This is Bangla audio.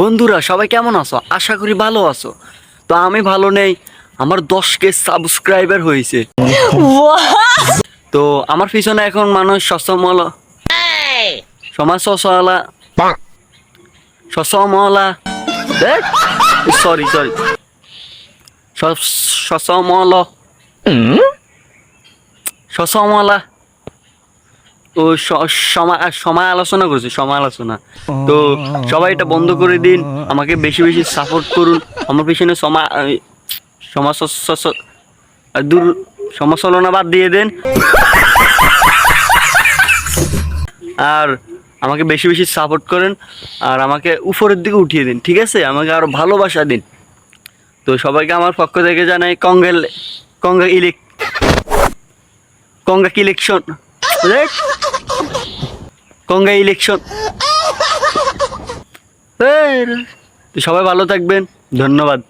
বন্ধুরা সবাই কেমন আছো? আশা করি ভালো আছো। তো আমি ভালো নেই আমার দশ কে সাবস্ক্রাইবার হয়েছে তো আমার পিছনে এখন মানুষ সসমল সমাজ সসলা সসমলা। Sorry sorry সসমল। সসমলা। ও সময় আলোচনা করছি, সময় আলোচনা। তো সবাই এটা বন্ধ করে দিন, আমাকে বেশি বেশি সাপোর্ট করুন। আমার পিছনে সমা সমাজ দূর, সমালোচনা বাদ দিয়ে দেন। আর আমাকে বেশি বেশি সাপোর্ট করেন, আর আমাকে উপরের দিকে উঠিয়ে দিন, ঠিক আছে? আমাকে আরও ভালোবাসা দিন। তো সবাইকে আমার পক্ষ থেকে জানাই কঙ্গেল, কঙ্গা, ইলেক, কঙ্গা, ইলেকশন। কঙ্গা ইলেকশন সবাই ভালো থাকবেন। ধন্যবাদ।